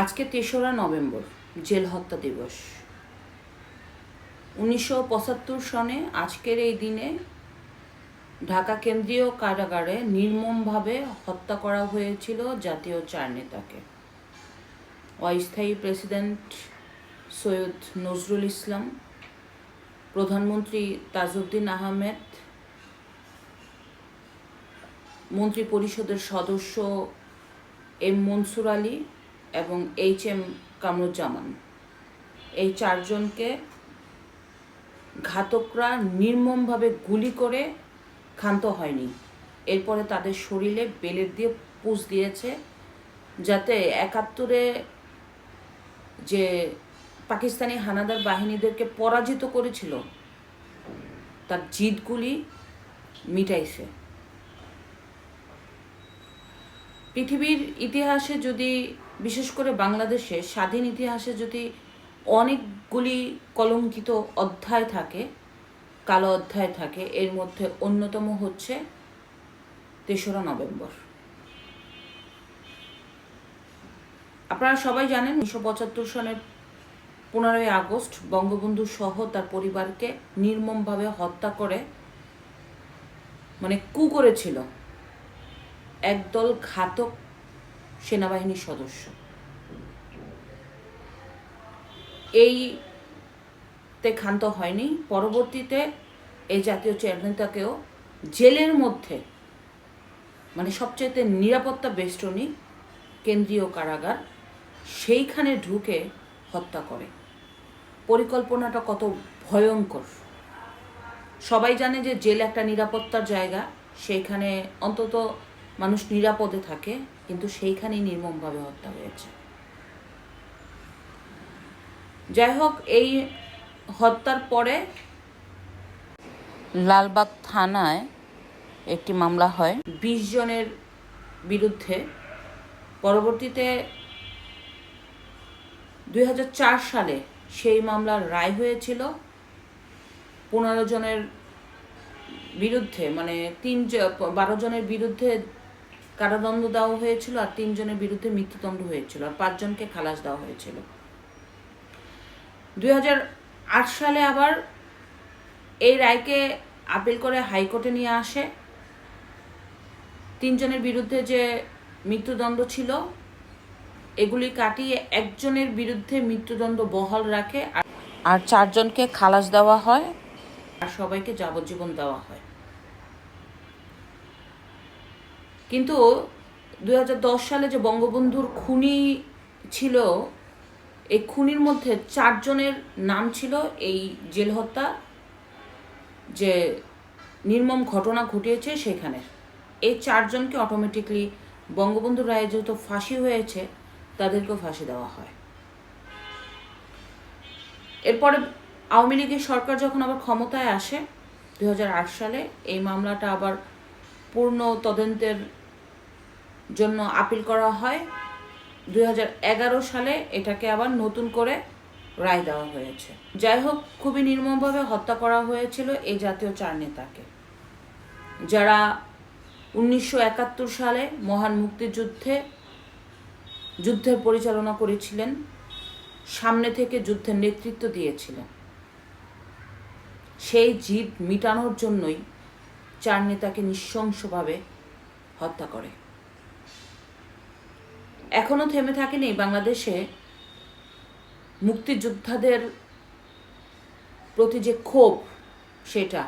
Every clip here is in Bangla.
আজকে তেসরা নভেম্বর, জেল হত্যা দিবস। উনিশশো পঁচাত্তর সনে আজকের এই দিনে ঢাকা কেন্দ্রীয় কারাগারে নির্মমভাবে হত্যা করা হয়েছিল জাতীয় চার নেতাকে। অস্থায়ী প্রেসিডেন্ট সৈয়দ নজরুল ইসলাম, প্রধানমন্ত্রী তাজউদ্দিন আহমেদ মন্ত্রী পরিষদের সদস্য এম মনসুর আলী এবং এইচ এম কামরুজ্জামান। এই চারজনকে ঘাতকরা নির্মমভাবে গুলি করে ক্ষান্ত হয়নি। এরপরে তাদের শরীরে বেলেট দিয়ে পুষ দিয়েছে যাতে একাত্তরে যে পাকিস্তানি হানাদার বাহিনীদেরকে পরাজিত করেছিল, তার জিদগুলি মিটাইছে। পৃথিবীর ইতিহাসে যদি, বিশেষ করে বাংলাদেশে, স্বাধীন ইতিহাসে যদি অনেকগুলি কলঙ্কিত অধ্যায় থাকে, কালো অধ্যায় থাকে, এর মধ্যে অন্যতম হচ্ছে তেসরা নভেম্বর। আপনারা সবাই জানেন উনিশশো পঁচাত্তর সনের পনেরোই আগস্ট বঙ্গবন্ধু সহ তার পরিবারকে নির্মমভাবে হত্যা করে মানে কু করেছিল। একদল ঘাতক সেনাবাহিনীর সদস্য। এইতে ক্ষান্ত হয়নি। পরবর্তীতে এই জাতীয় চেয়ারনেতাকেও জেলের মধ্যে মানে সবচেয়ে নিরাপত্তা বেষ্টনী, কেন্দ্রীয় কারাগার, সেইখানে ঢুকে হত্যা করে। পরিকল্পনাটা কত ভয়ঙ্কর। সবাই জানে যে জেল একটা নিরাপত্তার জায়গা। সেইখানে অন্তত মানুষ নিরাপদে থাকে, কিন্তু সেইখানেই নির্মমভাবে হত্যা হয়েছে। যাই হোক, এই হত্যার পরে লালবাগ থানায় একটি মামলা হয়। বিশ জনের বিরুদ্ধে পরবর্তীতে দুই হাজার চার সালে সেই মামলার রায় হয়েছিল। পনেরো জনের বিরুদ্ধে মানে তিন বারো জনের বিরুদ্ধে কারাদণ্ড দেওয়া হয়েছিল আর তিনজনের বিরুদ্ধে মৃত্যুদণ্ড হয়েছিল আর পাঁচজনকে খালাস দেওয়া হয়েছিল। দুই সালে আবার এই রায়কে আপিল করে হাইকোর্টে নিয়ে আসে। তিনজনের বিরুদ্ধে যে মৃত্যুদণ্ড ছিল, এগুলি কাটিয়ে একজনের বিরুদ্ধে মৃত্যুদণ্ড বহাল রাখে আর- চারজনকে খালাস দেওয়া হয় আর সবাইকে যাবজ্জীবন দেওয়া হয়। কিন্তু দু হাজার দশ সালে যে বঙ্গবন্ধুর খুনি ছিল, এই খুনির মধ্যে চারজনের নাম ছিল এই জেল হত্যা যে নির্মম ঘটনা ঘটিয়েছে সেখানে। এই চারজনকে অটোমেটিকলি বঙ্গবন্ধু রায়ে যেহেতু ফাঁসি হয়েছে, তাদেরকেও ফাঁসি দেওয়া হয়। এরপরে আওয়ামী লীগের সরকার যখন আবার ক্ষমতায় আসে দু হাজার আট সালে এই মামলাটা আবার পূর্ণ তদন্তের জন্য আপিল করা হয়। দু হাজার এগারো সালে এটাকে আবার নতুন করে রায় দেওয়া হয়েছে। যাই হোক, খুবই নির্মমভাবে হত্যা করা হয়েছিল এই জাতীয় চার নেতাকে। যারা উনিশশো একাত্তর সালে মহান মুক্তিযুদ্ধে যুদ্ধের পরিচালনা করেছিলেন, সামনে থেকে যুদ্ধের নেতৃত্ব দিয়েছিলেন। সেই জিদ মিটানোর জন্যই চার নেতাকে নৃশংসভাবে হত্যা করে। এখনও থেমে থাকেনি বাংলাদেশে মুক্তিযোদ্ধাদের প্রতি যে ক্ষোভ, সেটা।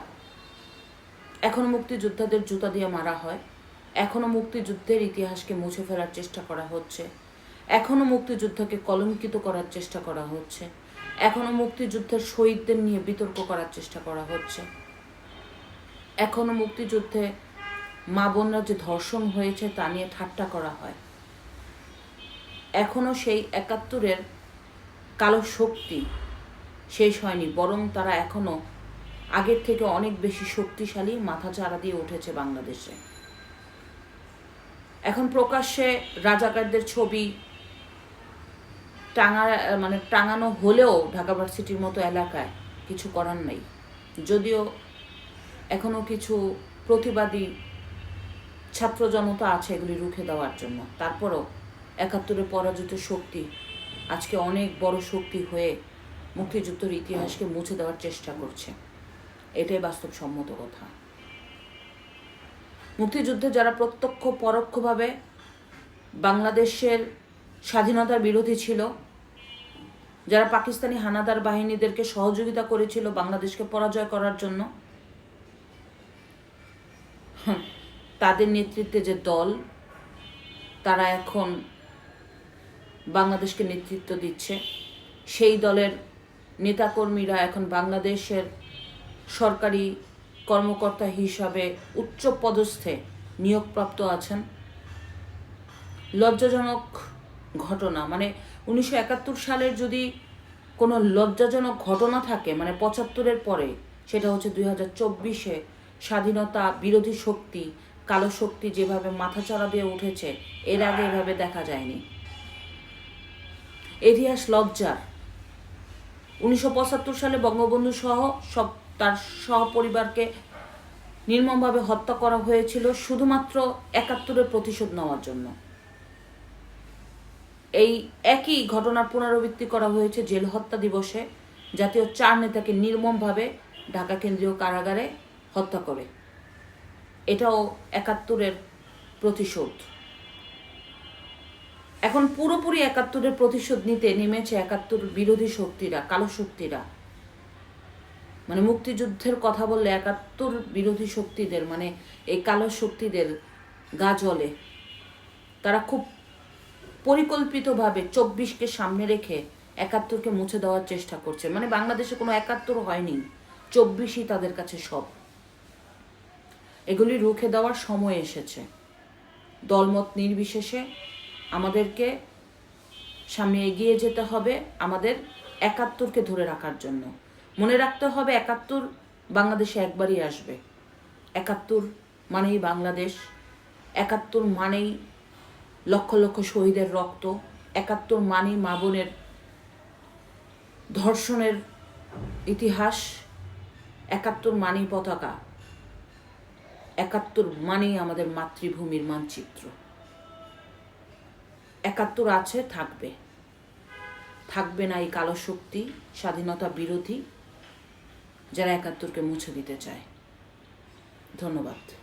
এখনও মুক্তিযোদ্ধাদের জুতা দিয়ে মারা হয়। এখনও মুক্তিযুদ্ধের ইতিহাসকে মুছে ফেলার চেষ্টা করা হচ্ছে। এখনও মুক্তিযুদ্ধকে কলঙ্কিত করার চেষ্টা করা হচ্ছে। এখনও মুক্তিযুদ্ধের শহীদদের নিয়ে বিতর্ক করার চেষ্টা করা হচ্ছে। এখনও মুক্তিযুদ্ধে মা বোনরা যে ধর্ষণ হয়েছে তা নিয়ে ঠাট্টা করা হয়। এখনও সেই একাত্তরের কালো শক্তি শেষ হয়নি, বরং তারা এখনও আগের থেকে অনেক বেশি শক্তিশালী মাথা চারা দিয়ে উঠেছে বাংলাদেশে। এখন প্রকাশ্যে রাজাকারদের ছবি টাঙা মানে টাঙানো হলেও ঢাকা ভার্সিটির মতো এলাকায় কিছু করার নেই। যদিও এখনও কিছু প্রতিবাদী ছাত্র জনতা আছে এগুলি রুখে দেওয়ার জন্য। তারপরও একাত্তরে পরাজিত শক্তি, আজকে অনেক বড় শক্তি হয়ে মুক্তিযুদ্ধের ইতিহাসকে মুছে দেওয়ার চেষ্টা করছে। এটাই বাস্তবসম্মত কথা। মুক্তিযুদ্ধে যারা প্রত্যক্ষ, পরোক্ষভাবে বাংলাদেশের স্বাধীনতার বিরোধী ছিল, যারা পাকিস্তানি হানাদার বাহিনীদেরকে সহযোগিতা করেছিল বাংলাদেশকে পরাজয় করার জন্য তাদের নেতৃত্বে যে দল, তারা এখন বাংলাদেশকে নেতৃত্ব দিচ্ছে। সেই দলের নেতাকর্মীরা এখন বাংলাদেশের সরকারি কর্মকর্তা হিসাবে উচ্চ পদস্থে নিয়োগপ্রাপ্ত আছেন। লজ্জাজনক ঘটনা মানে উনিশশো একাত্তর সালের যদি কোনো লজ্জাজনক ঘটনা থাকে মানে পঁচাত্তরের পরে, সেটা হচ্ছে দুই হাজার চব্বিশে স্বাধীনতা বিরোধী শক্তি, কালো শক্তি যেভাবে মাথাচাড়া দিয়ে উঠেছে, এর আগে এভাবে দেখা যায়নি। ইতিহাস লজ্জার উনিশশো পঁচাত্তর সালে বঙ্গবন্ধু সহ সব তার সহপরিবারকে নির্মমভাবে হত্যা করা হয়েছিল শুধুমাত্র একাত্তরের প্রতিশোধ নেওয়ার জন্য। এই একই ঘটনার পুনরাবৃত্তি করা হয়েছে জেল হত্যা দিবসে। জাতীয় চার নেতাকে নির্মমভাবে ঢাকা কেন্দ্রীয় কারাগারে হত্যা করে। এটাও একাত্তরের প্রতিশোধ। এখন পুরোপুরি একাত্তরের প্রতিশোধ নিতে নেমেছে একাত্তর বিরোধী শক্তিরা, কালো শক্তিরা। মানে মুক্তিযুদ্ধের কথা বললে একাত্তর বিরোধী শক্তিদের মানে এই কালো শক্তিদের গা জ্বলে। তারা খুব পরিকল্পিতভাবে চব্বিশকে সামনে রেখে একাত্তরকে মুছে দেওয়ার চেষ্টা করছে। মানে বাংলাদেশে কোনো একাত্তর হয়নি, চব্বিশই তাদের কাছে সব। এগুলি রুখে দেওয়ার সময় এসেছে। দলমত নির্বিশেষে আমাদেরকে সামনে এগিয়ে যেতে হবে আমাদের একাত্তরকে ধরে রাখার জন্য। মনে রাখতে হবে একাত্তর বাংলাদেশে একবারই আসবে। একাত্তর মানেই বাংলাদেশ, একাত্তর মানেই লক্ষ লক্ষ শহীদের রক্ত, একাত্তর মানেই মা বোনের ধর্ষণের ইতিহাস, একাত্তর মানেই পতাকা, একাত্তর মানেই আমাদের মাতৃভূমির মানচিত্র। একাত্তর আছে, থাকবে। থাকবে না এই কালো শক্তি, স্বাধীনতা বিরোধী, যারা একাত্তরকে মুছে দিতে চায়। ধন্যবাদ।